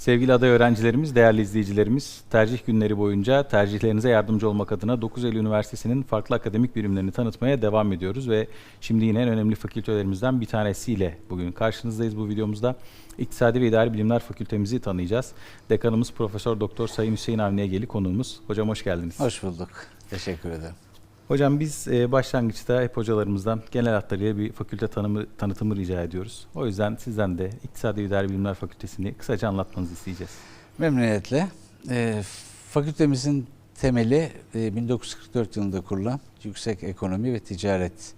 Sevgili aday öğrencilerimiz, değerli izleyicilerimiz, tercih günleri boyunca tercihlerinize yardımcı olmak adına 9 Eylül Üniversitesi'nin farklı akademik birimlerini tanıtmaya devam ediyoruz ve şimdi yine en önemli fakültelerimizden bir tanesiyle bugün karşınızdayız bu videomuzda. İktisadi ve İdari Bilimler Fakültemizi tanıyacağız. Dekanımız Profesör Doktor Sayın Hüseyin Avni Egeli konuğumuz. Hocam hoş geldiniz. Hoş bulduk. Teşekkür ederim. Hocam biz e, başlangıçta hep hocalarımızdan genel hatlarıyla bir fakülte tanımı, tanıtımı rica ediyoruz. O yüzden sizden de İktisadi İdari Bilimler Fakültesini kısaca anlatmanızı isteyeceğiz. Memnuniyetle. Ee, fakültemizin temeli e, 1944 yılında kurulan Yüksek Ekonomi ve Ticaret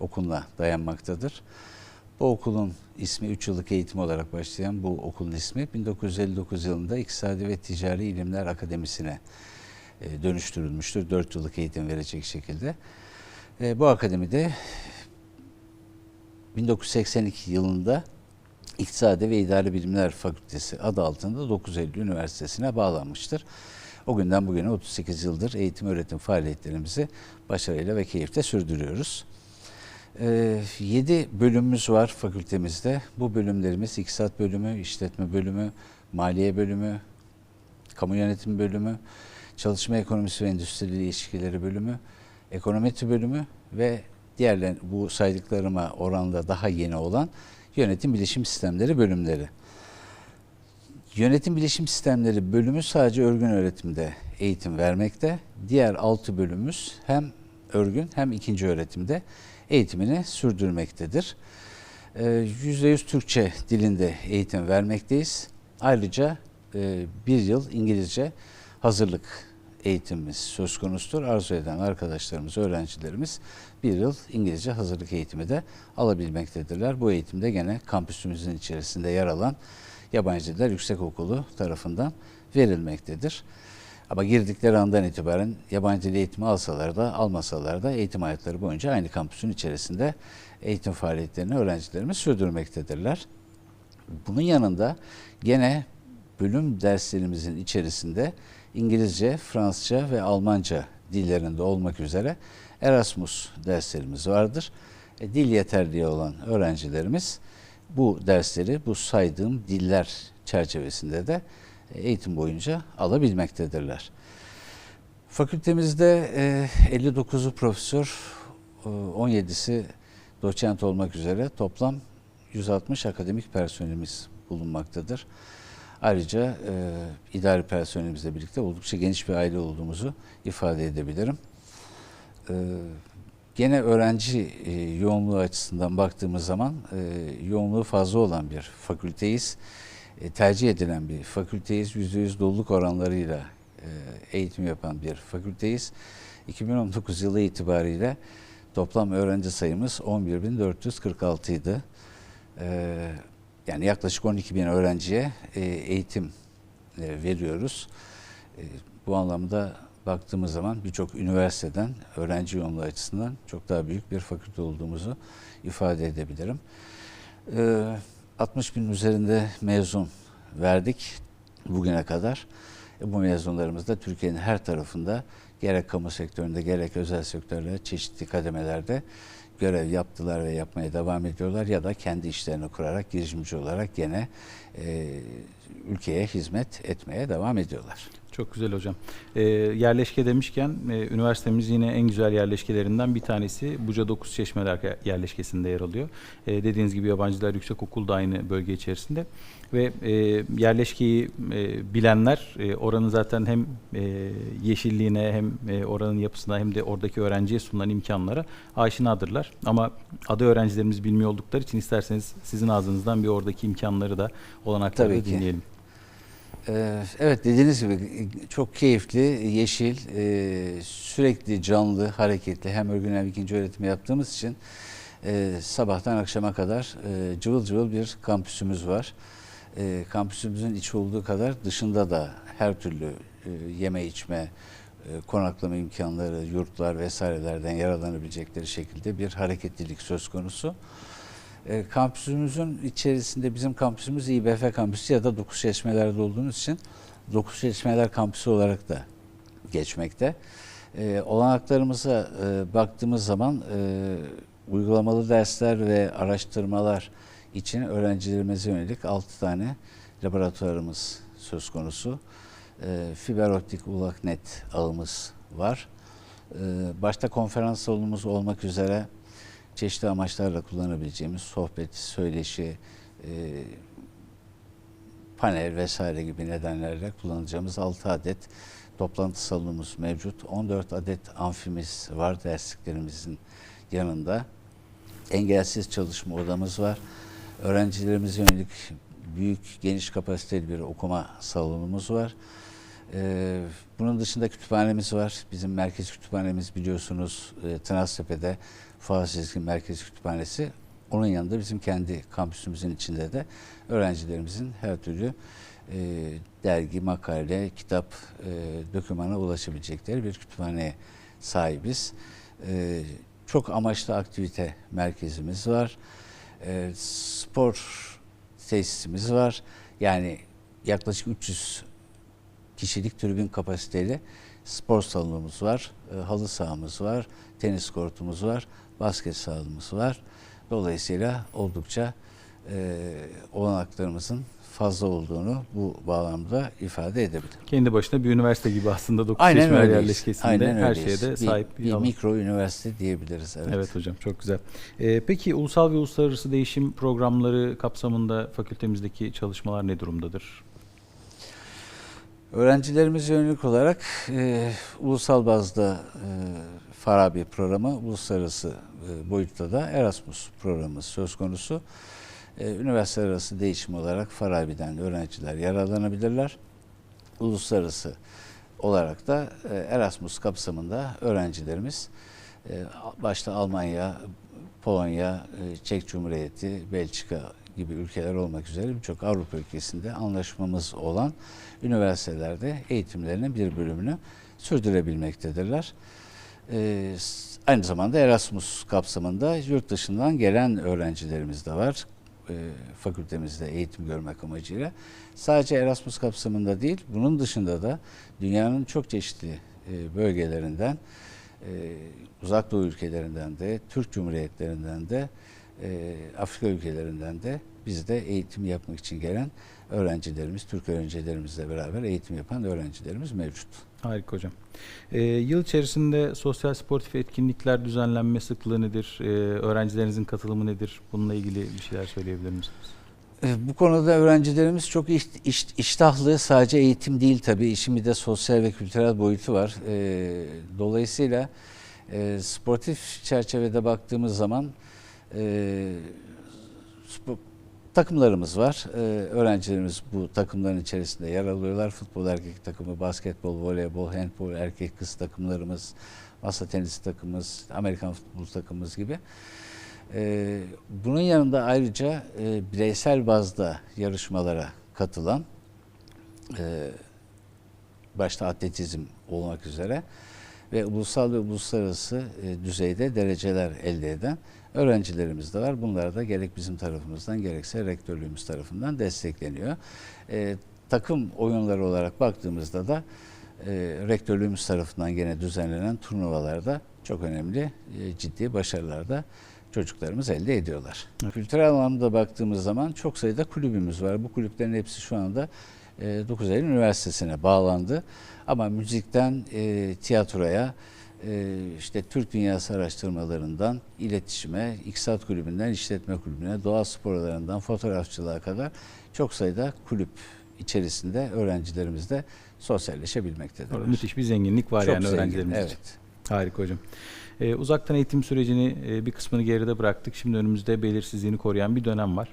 Okulu'na dayanmaktadır. Bu okulun ismi 3 yıllık eğitim olarak başlayan bu okulun ismi 1959 yılında İktisadi ve Ticari İlimler Akademisi'ne e, dönüştürülmüştür. 4 yıllık eğitim verecek şekilde. E, bu akademide 1982 yılında İktisadi ve İdari Bilimler Fakültesi adı altında 9 Eylül Üniversitesi'ne bağlanmıştır. O günden bugüne 38 yıldır eğitim öğretim faaliyetlerimizi başarıyla ve keyifle sürdürüyoruz. 7 bölümümüz var fakültemizde. Bu bölümlerimiz İktisat bölümü, İşletme bölümü, Maliye bölümü, Kamu Yönetimi bölümü, Çalışma Ekonomisi ve Endüstri İlişkileri bölümü, Ekonometri bölümü ve diğerler bu saydıklarıma oranla daha yeni olan Yönetim Bilişim Sistemleri bölümleri. Yönetim Bilişim Sistemleri bölümü sadece örgün öğretimde eğitim vermekte. Diğer altı bölümümüz hem örgün hem ikinci öğretimde eğitimini sürdürmektedir. %100 Türkçe dilinde eğitim vermekteyiz. Ayrıca e, bir yıl İngilizce hazırlık eğitimimiz söz konusudur. Arzu eden arkadaşlarımız, öğrencilerimiz bir yıl İngilizce hazırlık eğitimi de alabilmektedirler. Bu eğitimde gene kampüsümüzün içerisinde yer alan Yabancı Diller Yüksekokulu tarafından verilmektedir. Ama girdikleri andan itibaren yabancı dil eğitimi alsalar da almasalar da eğitim hayatları boyunca aynı kampüsün içerisinde eğitim faaliyetlerini öğrencilerimiz sürdürmektedirler. Bunun yanında gene bölüm derslerimizin içerisinde İngilizce, Fransızca ve Almanca dillerinde olmak üzere Erasmus derslerimiz vardır. E, dil yeterliği olan öğrencilerimiz bu dersleri bu saydığım diller çerçevesinde de eğitim boyunca alabilmektedirler. Fakültemizde e, 59'u profesör, e, 17'si doçent olmak üzere toplam 160 akademik personelimiz bulunmaktadır. Ayrıca e, idari personelimizle birlikte oldukça geniş bir aile olduğumuzu ifade edebilirim. E, gene öğrenci e, yoğunluğu açısından baktığımız zaman e, yoğunluğu fazla olan bir fakülteyiz. E, tercih edilen bir fakülteyiz. %100 doluluk oranlarıyla e, eğitim yapan bir fakülteyiz. 2019 yılı itibariyle toplam öğrenci sayımız 11.446 idi. E, yani yaklaşık 12 bin öğrenciye e, eğitim e, veriyoruz. E, bu anlamda baktığımız zaman birçok üniversiteden öğrenci yoğunluğu açısından çok daha büyük bir fakülte olduğumuzu ifade edebilirim. 60 bin üzerinde mezun verdik bugüne kadar. Bu mezunlarımız da Türkiye'nin her tarafında gerek kamu sektöründe gerek özel sektörlerde çeşitli kademelerde görev yaptılar ve yapmaya devam ediyorlar ya da kendi işlerini kurarak girişimci olarak gene e, ülkeye hizmet etmeye devam ediyorlar. Çok güzel hocam. E, yerleşke demişken e, üniversitemiz yine en güzel yerleşkelerinden bir tanesi Buca Dokuz Çeşmeler yerleşkesinde yer alıyor. E, dediğiniz gibi Yabancılar Yüksekokulu da aynı bölge içerisinde ve e, yerleşkeyi e, bilenler e, oranın zaten hem e, yeşilliğine hem e, oranın yapısına hem de oradaki öğrenciye sunulan imkanlara aşinadırlar. Ama aday öğrencilerimiz bilmiyor oldukları için isterseniz sizin ağzınızdan bir oradaki imkanları da olanakları da dinleyelim. Evet dediğiniz gibi çok keyifli, yeşil, e, sürekli canlı, hareketli hem örgün hem ikinci öğretimi yaptığımız için e, sabahtan akşama kadar e, cıvıl cıvıl bir kampüsümüz var. Kampüsümüzün içi olduğu kadar dışında da her türlü yeme içme, konaklama imkanları, yurtlar vesairelerden yararlanabilecekleri şekilde bir hareketlilik söz konusu. E, kampüsümüzün içerisinde bizim kampüsümüz İBF kampüsü ya da Dokuz Çeşmeler'de olduğumuz için Dokuz Çeşmeler kampüsü olarak da geçmekte. E, olanaklarımıza e, baktığımız zaman e, uygulamalı dersler ve araştırmalar için öğrencilerimize yönelik 6 tane laboratuvarımız söz konusu. E, fiber optik ulak net ağımız var. E, başta konferans salonumuz olmak üzere çeşitli amaçlarla kullanabileceğimiz sohbet, söyleşi, e, panel vesaire gibi nedenlerle kullanacağımız 6 adet toplantı salonumuz mevcut. 14 adet amfimiz var dersliklerimizin yanında. Engelsiz çalışma odamız var. Öğrencilerimize yönelik büyük, geniş kapasiteli bir okuma salonumuz var. Ee, bunun dışında kütüphanemiz var. Bizim merkez kütüphanemiz biliyorsunuz e, Tınaztepe'de Fuat Sezgin Merkez Kütüphanesi. Onun yanında bizim kendi kampüsümüzün içinde de öğrencilerimizin her türlü e, dergi, makale, kitap, e, dokümana ulaşabilecekleri bir kütüphaneye sahibiz. E, çok amaçlı aktivite merkezimiz var. Spor tesisimiz var. Yani yaklaşık 300 kişilik tribün kapasiteli spor salonumuz var, e, halı sahamız var, tenis kortumuz var, basket sahamız var. Dolayısıyla oldukça e, olanaklarımızın fazla olduğunu bu bağlamda ifade edebilirim. Kendi başına bir üniversite gibi aslında 9 Aynen yerleşkesinde Aynen her öyleyiz. şeye de Bir- sahip bir, alan. mikro üniversite diyebiliriz. Evet. Evet hocam çok güzel. Ee, peki ulusal ve uluslararası değişim programları kapsamında fakültemizdeki çalışmalar ne durumdadır? Öğrencilerimize yönelik olarak e, ulusal bazda e, Farabi programı, uluslararası e, boyutta da Erasmus programı söz konusu. E, üniversite arası değişim olarak Farabi'den öğrenciler yararlanabilirler. Uluslararası olarak da e, Erasmus kapsamında öğrencilerimiz e, başta Almanya, Polonya, e, Çek Cumhuriyeti, Belçika gibi ülkeler olmak üzere birçok Avrupa ülkesinde anlaşmamız olan üniversitelerde eğitimlerinin bir bölümünü sürdürebilmektedirler. E, s- aynı zamanda Erasmus kapsamında yurt dışından gelen öğrencilerimiz de var e, fakültemizde eğitim görmek amacıyla. Sadece Erasmus kapsamında değil, bunun dışında da dünyanın çok çeşitli e, bölgelerinden, e, uzak doğu ülkelerinden de, Türk Cumhuriyetlerinden de, e, Afrika ülkelerinden de bizde eğitim yapmak için gelen öğrencilerimiz, Türk öğrencilerimizle beraber eğitim yapan öğrencilerimiz mevcut. Harika hocam. Ee, yıl içerisinde sosyal sportif etkinlikler düzenlenme sıklığı nedir? Ee, öğrencilerinizin katılımı nedir? Bununla ilgili bir şeyler söyleyebilir misiniz? E, Bu konuda öğrencilerimiz çok iş, iş- iştahlı. Sadece eğitim değil tabii. İşin bir de sosyal ve kültürel boyutu var. E, dolayısıyla e, sportif çerçevede baktığımız zaman e, spor- takımlarımız var. E, öğrencilerimiz bu takımların içerisinde yer alıyorlar. Futbol erkek takımı, basketbol, voleybol, handbol erkek kız takımlarımız, masa tenisi takımımız, Amerikan futbol takımımız gibi. Ee, bunun yanında ayrıca e, bireysel bazda yarışmalara katılan e, başta atletizm olmak üzere ve ulusal ve uluslararası e, düzeyde dereceler elde eden öğrencilerimiz de var. Bunlar da gerek bizim tarafımızdan gerekse rektörlüğümüz tarafından destekleniyor. E, takım oyunları olarak baktığımızda da e, rektörlüğümüz tarafından gene düzenlenen turnuvalarda çok önemli e, ciddi başarılar da çocuklarımız elde ediyorlar. Evet. Kültürel anlamda baktığımız zaman çok sayıda kulübümüz var. Bu kulüplerin hepsi şu anda e, 9 Eylül Üniversitesi'ne bağlandı. Ama müzikten e, tiyatroya, e, işte Türk Dünyası araştırmalarından iletişime, İktisat Kulübü'nden işletme kulübüne, doğa sporlarından fotoğrafçılığa kadar çok sayıda kulüp içerisinde öğrencilerimiz de sosyalleşebilmektedir. Müthiş bir zenginlik var Çok yani zengin, öğrencilerimiz için. Harika hocam. Ee, uzaktan eğitim sürecini e, bir kısmını geride bıraktık. Şimdi önümüzde belirsizliğini koruyan bir dönem var.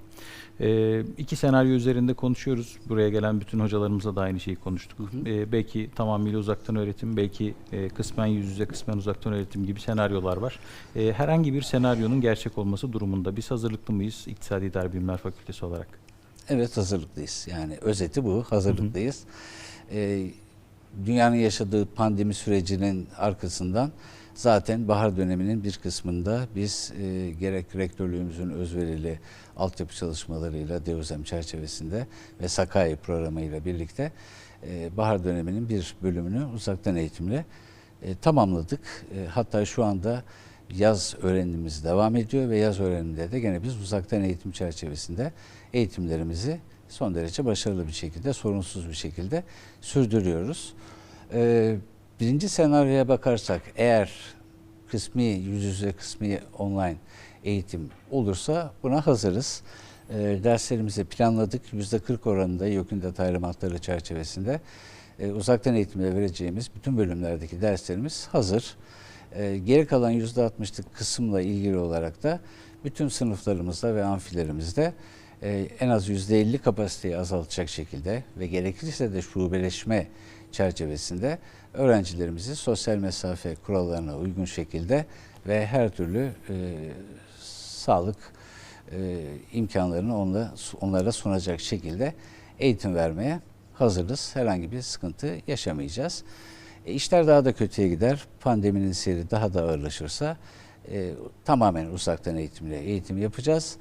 Ee, iki senaryo üzerinde konuşuyoruz. Buraya gelen bütün hocalarımızla da aynı şeyi konuştuk. Hı hı. Ee, belki tamamıyla uzaktan öğretim, belki e, kısmen yüz yüze, kısmen uzaktan öğretim gibi senaryolar var. Ee, herhangi bir senaryonun gerçek olması durumunda biz hazırlıklı mıyız İktisadi İdari Bilimler Fakültesi olarak? Evet hazırlıklıyız. Yani özeti bu. Hazırlıklıyız. Ee, dünyanın yaşadığı pandemi sürecinin arkasından zaten bahar döneminin bir kısmında biz e, gerek rektörlüğümüzün özverili altyapı çalışmalarıyla DEOZEM çerçevesinde ve Sakai programıyla birlikte e, bahar döneminin bir bölümünü uzaktan eğitimle e, tamamladık. E, hatta şu anda yaz öğrenimimiz devam ediyor ve yaz öğreniminde de gene biz uzaktan eğitim çerçevesinde eğitimlerimizi son derece başarılı bir şekilde, sorunsuz bir şekilde sürdürüyoruz. Ee, birinci senaryoya bakarsak eğer kısmi yüz yüze kısmi online eğitim olursa buna hazırız. Ee, derslerimizi planladık. %40 oranında YÖK'ün talimatları çerçevesinde e, uzaktan eğitimle vereceğimiz bütün bölümlerdeki derslerimiz hazır. E, geri kalan %60'lık kısımla ilgili olarak da bütün sınıflarımızda ve amfilerimizde e, en az %50 kapasiteyi azaltacak şekilde ve gerekirse de şubeleşme çerçevesinde öğrencilerimizi sosyal mesafe kurallarına uygun şekilde ve her türlü e, sağlık e, imkanlarını onla, onlara sunacak şekilde eğitim vermeye hazırız. Herhangi bir sıkıntı yaşamayacağız. E, işler daha da kötüye gider. Pandeminin seyri daha da ağırlaşırsa e, tamamen uzaktan eğitimle eğitim yapacağız.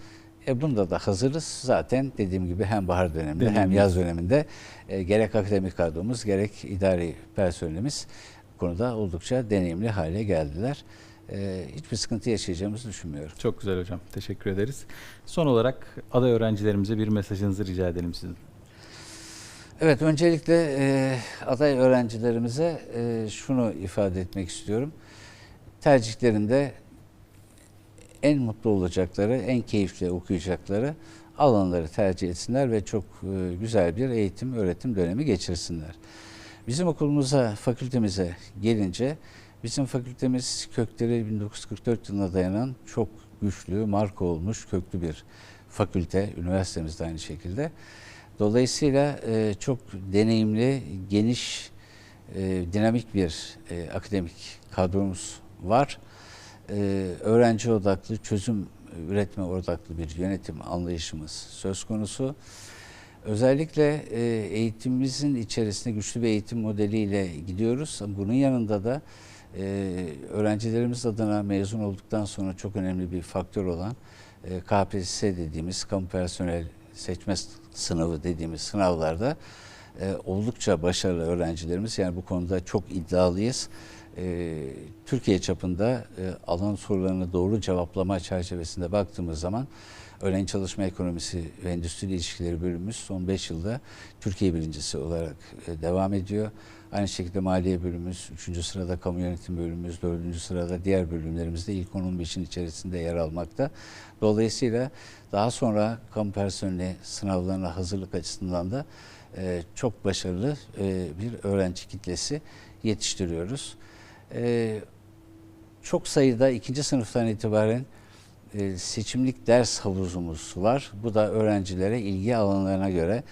E, bunda da hazırız. Zaten dediğim gibi hem bahar döneminde Dediğim hem gibi. yaz döneminde e, gerek akademik kadromuz gerek idari personelimiz konuda oldukça deneyimli hale geldiler. E, hiçbir sıkıntı yaşayacağımızı düşünmüyorum. Çok güzel hocam. Teşekkür ederiz. Son olarak aday öğrencilerimize bir mesajınızı rica edelim sizin. Evet, öncelikle e, aday öğrencilerimize e, şunu ifade etmek istiyorum. Tercihlerinde en mutlu olacakları, en keyifli okuyacakları alanları tercih etsinler ve çok e, güzel bir eğitim, öğretim dönemi geçirsinler. Bizim okulumuza, fakültemize gelince, bizim fakültemiz kökleri 1944 yılına dayanan çok güçlü, marka olmuş köklü bir fakülte, üniversitemiz de aynı şekilde. Dolayısıyla e, çok deneyimli, geniş, e, dinamik bir akademik kadromuz var. E, öğrenci odaklı, çözüm üretme odaklı bir yönetim anlayışımız söz konusu. Özellikle e, eğitimimizin içerisinde güçlü bir eğitim modeliyle gidiyoruz. Bunun yanında da e, öğrencilerimiz adına mezun olduktan sonra çok önemli bir faktör olan KPSS dediğimiz kamu personel seçme sınavı dediğimiz sınavlarda oldukça başarılı öğrencilerimiz. Yani bu konuda çok iddialıyız. E, Türkiye çapında e, alan sorularını doğru cevaplama çerçevesinde baktığımız zaman Öğrenci Çalışma Ekonomisi ve Endüstri İlişkileri bölümümüz son 5 yılda Türkiye birincisi olarak e, devam ediyor. Aynı şekilde Maliye bölümümüz 3. sırada, Kamu Yönetim bölümümüz 4. sırada, diğer bölümlerimizde ilk 15'in içerisinde yer almakta. Dolayısıyla daha sonra kamu personeli sınavlarına hazırlık açısından da e, çok başarılı e, bir öğrenci kitlesi yetiştiriyoruz. E, çok sayıda ikinci sınıftan itibaren e, seçimlik ders havuzumuz var. Bu da öğrencilere ilgi alanlarına göre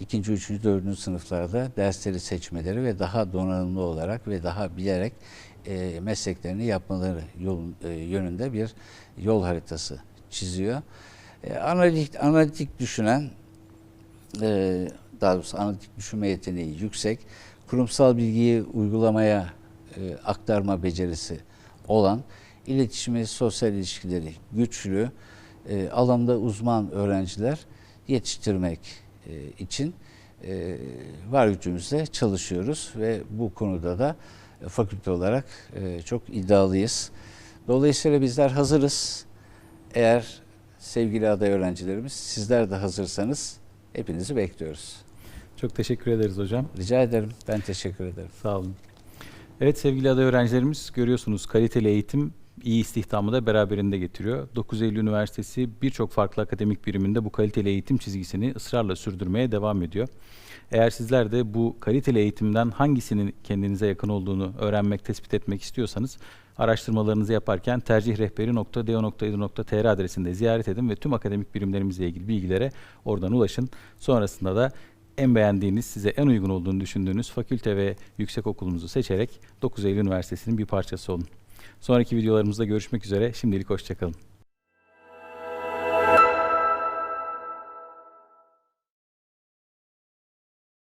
ikinci, üçüncü, dördüncü sınıflarda dersleri seçmeleri ve daha donanımlı olarak ve daha bilerek e, mesleklerini yapmaları yol, e, yönünde bir yol haritası çiziyor. E, analitik, analitik düşünen, e, daha doğrusu analitik düşünme yeteneği yüksek, kurumsal bilgiyi uygulamaya e, aktarma becerisi olan, iletişimi, sosyal ilişkileri güçlü, e, alanda uzman öğrenciler yetiştirmek e, için e, var gücümüzle çalışıyoruz ve bu konuda da e, fakülte olarak e, çok iddialıyız. Dolayısıyla bizler hazırız. Eğer sevgili aday öğrencilerimiz sizler de hazırsanız hepinizi bekliyoruz. Çok teşekkür ederiz hocam. Rica ederim. Ben teşekkür ederim. Sağ olun. Evet sevgili aday öğrencilerimiz görüyorsunuz kaliteli eğitim iyi istihdamı da beraberinde getiriyor. 9 Eylül Üniversitesi birçok farklı akademik biriminde bu kaliteli eğitim çizgisini ısrarla sürdürmeye devam ediyor. Eğer sizler de bu kaliteli eğitimden hangisinin kendinize yakın olduğunu öğrenmek, tespit etmek istiyorsanız araştırmalarınızı yaparken tercihrehberi.do.edu.tr adresinde ziyaret edin ve tüm akademik birimlerimizle ilgili bilgilere oradan ulaşın. Sonrasında da en beğendiğiniz, size en uygun olduğunu düşündüğünüz fakülte ve yüksek okulumuzu seçerek 9 Eylül Üniversitesi'nin bir parçası olun. Sonraki videolarımızda görüşmek üzere. Şimdilik hoşçakalın.